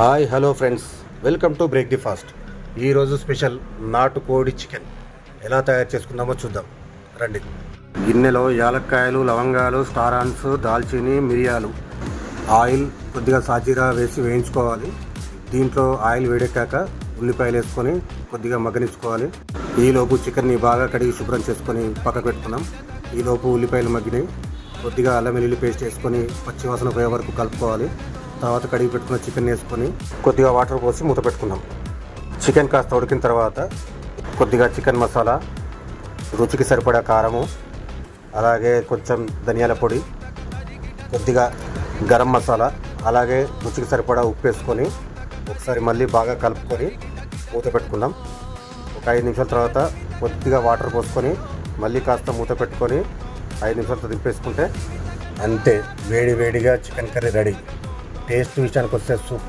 Hi hello friends. Welcome to break the fast. ఈరోజు special నాటు కోడి చికెన్. ఎలా తయారు చేసుకుందామో చూద్దాం. రండి. గిన్నెలో యాలక్కాయలు లవంగాలు స్టారాన్స్ దాల్చిని మిరియాలు ఆయిల్ కొద్దిగా సాజీరా వేసి వేయించుకోవాలి. దీంట్లో ఆయిల్ వేడెక్కాక ఉల్లిపాయలు వేసుకొని కొద్దిగా మగ్గనించుకోవాలి ఈలోపు చికెన్ని బాగా కడిగి శుభ్రం చేసుకొని పక్కకు పెట్టుకున్నాం. ఈలోపు ఉల్లిపాయలు మగ్గినాయి. కొద్దిగా అల్లం వెల్లుల్లి పేస్ట్ వేసుకొని పచ్చివాసన పోయే వరకు కలుపుకోవాలి. తర్వాత కడిగి పెట్టుకున్న చికెన్ వేసుకొని కొద్దిగా వాటర్ పోసి మూత పెట్టుకున్నాం. చికెన్ కాస్త ఉడికిన తర్వాత కొద్దిగా చికెన్ మసాలా రుచికి సరిపడా కారము అలాగే కొంచెం ధనియాల పొడి కొద్దిగా గరం మసాలా అలాగే రుచికి సరిపడా ఉప్పు వేసుకొని ఒకసారి మళ్ళీ బాగా కలుపుకొని మూత పెట్టుకుందాం ఒక ఐదు నిమిషాల తర్వాత కొద్దిగా వాటర్ పోసుకొని మళ్ళీ కాస్త మూత పెట్టుకొని ఐదు నిమిషాలతో దింపేసుకుంటే అంతే వేడి వేడిగా చికెన్ కర్రీ రెడీ. టేస్ట్ విషయానికి వస్తే సూపర్